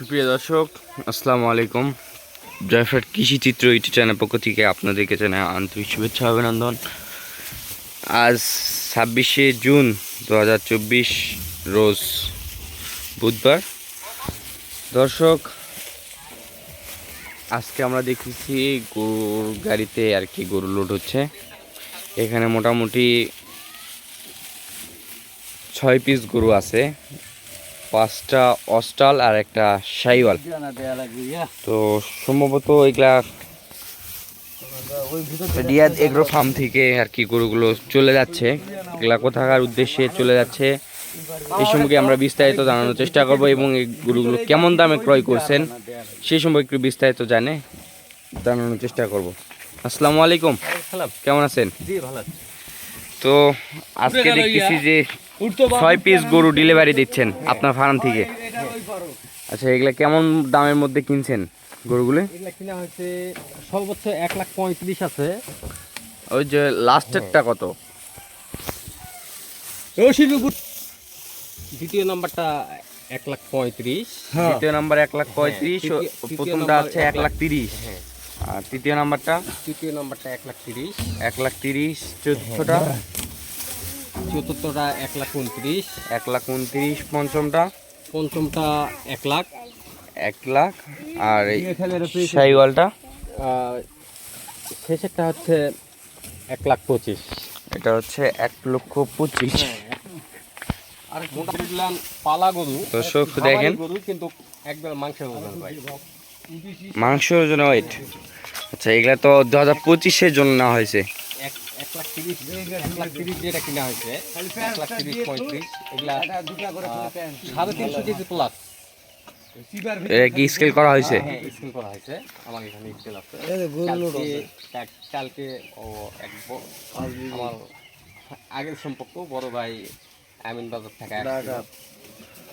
সুপ্রিয় দর্শক, আসসালামু আলাইকুম। জয়ফ্রাট কৃষি চিত্র ইউটিউব চ্যানেল পক্ষ থেকে আপনাদেরকে জানাই আন্তরিক শুভেচ্ছা অভিনন্দন। আজ ছাব্বিশে জুন দু হাজার চব্বিশ, রোজ বুধবার। দর্শক, আজকে আমরা দেখেছি গরুর গাড়িতে আর কি গরু লোড হচ্ছে। এখানে মোটামুটি ছয় পিস গরু আছে। পাঁচটা অস্টাল আর একটা সাইওয়াল। তো সম্ভবত এগুলা রিয়াদ এগ্রো ফার্ম থেকে আর কি গরুগুলো চলে যাচ্ছে। এগুলা কোথাকার উদ্দেশ্যে চলে যাচ্ছে এই সম্পর্কে আমরা বিস্তারিত জানানোর চেষ্টা করব এবং এই গরুগুলো কেমন দামে ক্রয় করছেন সেই সম্পর্কে একটু বিস্তারিত জানে জানানোর চেষ্টা করব। আসসালামু আলাইকুম। কেমন আছেন? তো আজকে দেখতেছি যে ছয় পিস গরু ডেলিভারি দিচ্ছেন আপনার ফার্ম থেকে। আচ্ছা এগুলা কেমন দামের মধ্যে কিনছেন গরুগুলো? এগুলা কিনা হয়েছে সর্বোচ্চ এক লাখ পঁয়ত্রিশ আছে। ওই যে লাস্টেরটা কত? দ্বিতীয় নাম্বারটা এক লাখ পঁয়ত্রিশ। দ্বিতীয় নাম্বার এক লাখ পঁয়ত্রিশ তৃতীয় প্রথমটা হচ্ছে এক লাখ তিরিশ। হ্যাঁ। আর তৃতীয় নাম্বারটা? তৃতীয় নাম্বারটা এক লাখ তিরিশ। এক লাখ তিরিশ চতুর্থটা চতুর্থটা এক লাখ উনত্রিশ। এক লাখ উনত্রিশ পঞ্চমটা। পঞ্চমটা এক লাখ। এক লাখ। আর এই সাইওয়ালটা? শেষেরটা হচ্ছে এক লাখ পঁচিশ। এটা হচ্ছে এক লক্ষ পঁচিশ। আর দেখলাম পালা গরু। দর্শক দেখেন। গরু কিন্তু একবার মাংসের ওজন পাই। মাংসের জন্য ওয়েট আচ্ছা এগুলা তো দু হাজার পঁচিশের জন্য নেওয়া হয়েছে। এক লাখ তিরিশ এক লাখ তিরিশ যেটা কিনা হয়েছে এক লাখ তিরিশ পঁয়ত্রিশ এগুলা সাড়ে তিনশো কেজি প্লাস এটা কি স্কেল করা হয়েছে? হ্যাঁ স্কুল করা হয়েছে। আমার এখানে স্কেল আছে। কালকে- ও এক আমার আগের সম্পর্ক বড় ভাই আমিন বাজার থেকে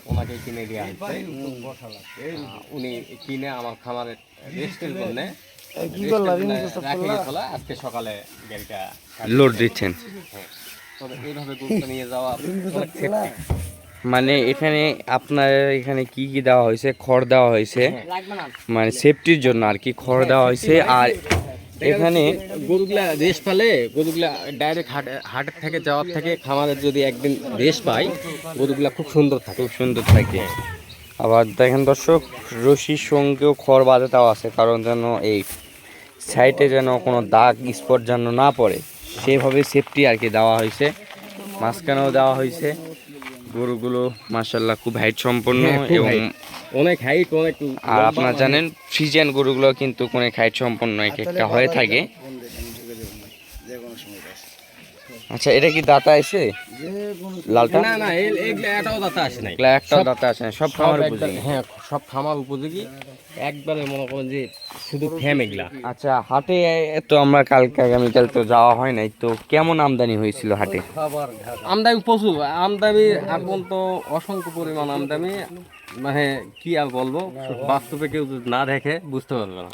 ওনাকে কিনে দেওয়া হয়েছে উনি কিনে আমার খামারের রেস্টের জন্য আজকে সকালে গাড়িটা লোড দিচ্ছেন। হ্যাঁ। মানে এখানে আপনার এখানে কি কি দেওয়া হয়েছে? খড় দেওয়া হয়েছে। মানে সেফটির জন্য আর কি খড় দেওয়া হয়েছে। আর এখানে গরুগুলা রেস্ট পালে গরুগুলা ডাইরেক্ট হাট হাটের থেকে যাওয়ার থেকে খামারের যদি একদিন রেস্ট পায় গরুগুলা খুব সুন্দর থাকে। খুব সুন্দর থাকে। আবার দেখেন দর্শক রশির সঙ্গেও খড় বাঁধা দেওয়া আছে কারণ যেন এই সাইডে যেন কোনো দাগ স্পট যেন না পড়ে সেভাবে সেফটি আর কি দেওয়া হয়েছে। মাঝখানেও দেওয়া হয়েছে। গরুগুলো মার্শাল্লাহ খুব হাইট সম্পন্ন হ্যাঁ, এবং অনেক হাইট অনেক আর আপনারা জানেন ফ্রিজিয়ান গরুগুলো কিন্তু কোনো হাইট সম্পন্ন এক একটা হয়ে থাকে। আচ্ছা এটা কি দাতা এসে? লালটা? না না এটাও দাতা আসে নাই। এগুলা একটাও দাতা আসে না সব খামার উপযোগী। হ্যাঁ সব খামার উপযোগী। একবারে মনে করেন যে শুধু ফ্যাম এগুলা। আচ্ছা হাটে তো আমরা কালকে আগামীকাল তো যাওয়া হয় নাই তো কেমন আমদানি হয়েছিল হাটে? আমদানি প্রচুর। আমদানি এখন তো অসংখ্য পরিমাণ আমদানি। মানে কি আর বলব বাস্তবে কেউ যদি না দেখে বুঝতে পারবে না।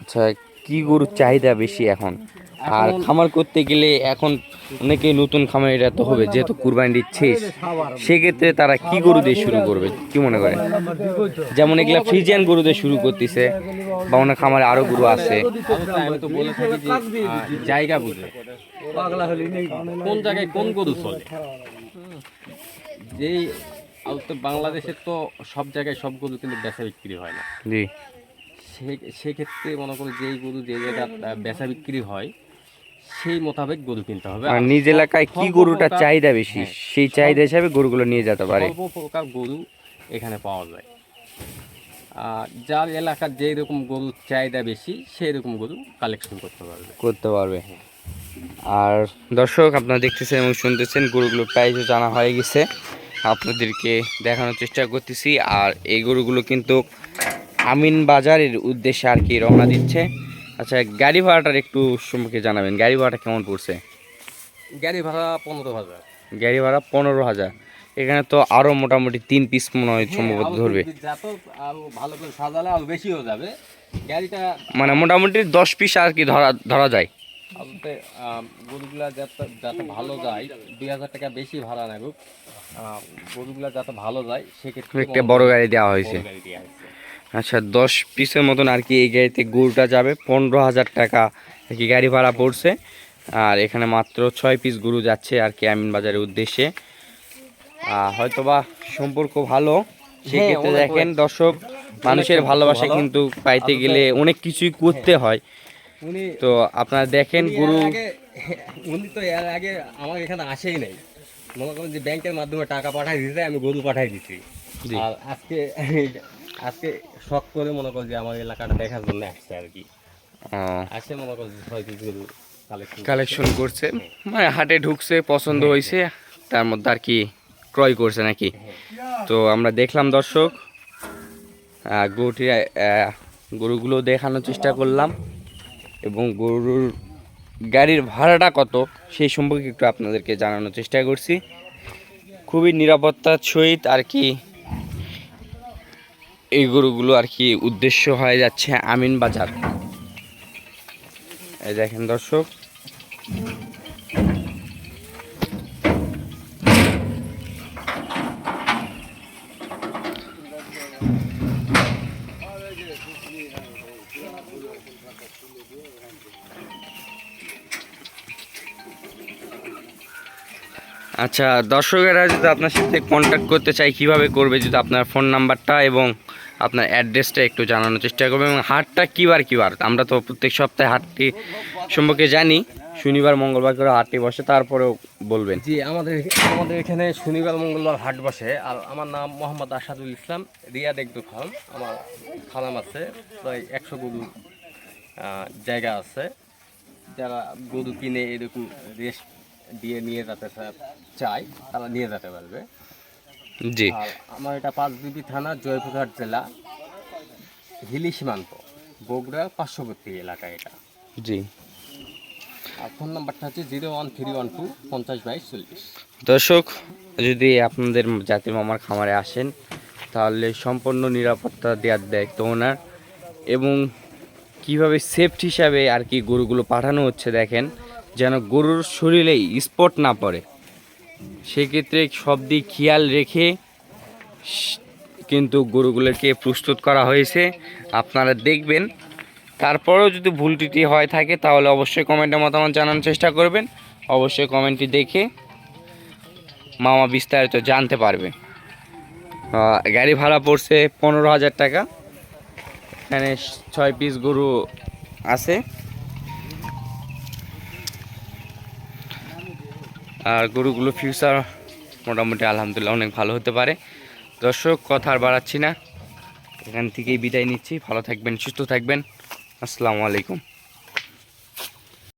আচ্ছা কি গরুর চাহিদা বেশি এখন? আর খামার করতে গেলে এখন অনেকে নতুন খামার এটা তো হবে যেহেতু কুরবানি দিচ্ছে সেক্ষেত্রে তারা কি গরু দিয়ে শুরু করবে? কি মনে করেন? যেমন এগুলা ফ্রিজিয়ান গরু দিয়ে শুরু করতেছে বা অনেক খামারে আরও গরু আছে। অবশ্যই আমি তো বলে থাকি যে জায়গা বুঝে। কোন জায়গায় কোন গরু চলে? যেই বাংলাদেশের তো সব জায়গায় সব গরু কিন্তু বেচা বিক্রি হয় না। জি। সে- সেক্ষেত্রে মনে করি যেই গরু যে জায়গায় বেচা বিক্রি হয় সেই মোতাবেক গরু কিনতে হবে। আর আর নিজ এলাকায় কি গরুটার চাহিদা বেশি? হ্যাঁ। সেই চাহিদা হিসাবে গরুগুলো নিয়ে যেতে পারে। প্রকার গরু এখানে পাওয়া যায়। আর যার এলাকার যেই রকম গরুর চাহিদা বেশি সেই রকম গরু কালেকশন করতে পারবে। করতে পারবে আর দর্শক আপনারা দেখতেছেন এবং শুনতেছেন গরুগুলোর প্রাইসও জানা হয়ে গেছে। আপনাদেরকে দেখানোর চেষ্টা করতেছি। আর এই গরুগুলো কিন্তু আমিন বাজারের উদ্দেশ্যে আর কি রওনা দিচ্ছে। আচ্ছা গাড়ি ভাড়াটার একটু সম্পর্কে জানাবেন। গাড়ি ভাড়াটা কেমন পড়ছে? গাড়ি ভাড়া পনেরো হাজার। গাড়ি ভাড়া পনেরো হাজার। এখানে তো আরও মোটামুটি তিন পিস মনে হয় সম্ভবত ধরবে। ভালো করে সাজালে আরও বেশি হয়ে যাবে। গাড়িটা মানে মোটামুটি দশ পিস আর কি ধরা ধরা যায়। গরুগুলা যাতে যাতে ভালো যায় দুই হাজার টাকা বেশি ভাড়া লাগুক গরুগুলা যাতে ভালো যায় সেক্ষেত্রে একটা বড় গাড়ি দেওয়া হয়েছে। আচ্ছা দশ পিসের মতন আর কি এই গাড়িতে গরুটা যাবে। পনেরো হাজার টাকা আর কি গাড়ি ভাড়া পড়ছে। আর এখানে মাত্র ছয় পিস গরু যাচ্ছে আর কি আমিন বাজারের উদ্দেশ্যে। হয়তোবা সম্পর্ক ভালো। সেক্ষেত্রে অনেক দেখেন দর্শক মানুষের ভালোবাসা কিন্তু পাইতে গেলে অনেক কিছুই করতে হয়। তো আপনারা দেখেন গরু উনি তো এর আগে আমার এখানে আসেই নাই। মনে করেন যে ব্যাংকের মাধ্যমে টাকা পাঠাই দিতে আমি গরু পাঠাই দিচ্ছি আর আজকে আজকে শখ করে মনে করেন যে আমার এলাকাটা দেখার জন্য আসছে আর কি। আসে মনে ছয় পিস গরু কালেকশন কালেকশন করছে। মানে হাটে ঢুকছে পছন্দ হয়েছে তার মধ্যে আর কি ক্রয় করছে নাকি? তো আমরা দেখলাম দর্শক গরুটি গরুগুলো দেখানোর চেষ্টা করলাম এবং গরুর গাড়ির ভাড়াটা কত সেই সম্পর্কে একটু আপনাদেরকে জানানোর চেষ্টা করছি। খুবই নিরাপত্তার সহিত আর কি এই গরুগুলো আর কি উদ্দেশ্য হয়ে যাচ্ছে আমিন বাজার। এই দেখেন দর্শক। আচ্ছা দর্শকেরা যদি আপনার সাথে কন্ট্যাক্ট করতে চাই কীভাবে করবে যদি আপনার ফোন নাম্বারটা এবং আপনার অ্যাড্রেসটা একটু জানানোর চেষ্টা করবে এবং হাটটা কী বার কী বার আমরা তো প্রত্যেক সপ্তাহে হাটটি সম্পর্কে জানি, শনিবার, মঙ্গলবার করে হাটটি বসে, তারপরেও বলবেন। জি, আমাদের আমাদের এখানে শনিবার, মঙ্গলবার হাট বসে। আর আমার নাম মোহাম্মদ আসাদুল ইসলাম রিয়া দেখদু খান। আমার খালাম আছে, প্রায় একশো গরু জায়গা আছে। যারা গরু কিনে এরকম রেস্ট দিয়ে নিয়ে যেতে চায়, তারা নিয়ে যেতে পারবে। জি। আমার এটা পাঁচবিবি থানা জয়পুরহাট জেলা হিলি সীমান্ত বগুড়া পার্শ্ববর্তী এলাকা এটা। জি। আর ফোন নাম্বারটা হচ্ছে zero one three one two পঞ্চাশ বাইশ চল্লিশ। দর্শক যদি আপনাদের জাতির মামার খামারে আসেন তাহলে সম্পূর্ণ নিরাপত্তা দেওয়ার দায়িত্ব ওনার এবং কীভাবে সেফট হিসাবে আর কি গরুগুলো পাঠানো হচ্ছে দেখেন যেন গরুর শরীরে স্পট না পড়ে। সেক্ষেত্রে সব দিক খেয়াল রেখে কিন্তু গরুগুলোকে প্রস্তুত করা হয়েছে। আপনারা দেখবেন। তারপরেও যদি ভুল ত্রুটি হয় থাকে, তাহলে অবশ্যই কমেন্টে মতামত জানানোর চেষ্টা করবেন। অবশ্যই কমেন্টটি দেখে মামা বিস্তারিত জানতে পারবে। গাড়ি ভাড়া পড়ছে পনেরো হাজার টাকা। এখানে ছয় পিস গরু আছে। আর গরুগুলো ফিউচার মোটামুটি আলহামদুলিল্লাহ অনেক ভালো হতে পারে। দর্শক, কথা আর বাড়াচ্ছি না। এখান থেকেই বিদায় নিচ্ছি। ভালো থাকবেন, সুস্থ থাকবেন। আসসালামু আলাইকুম।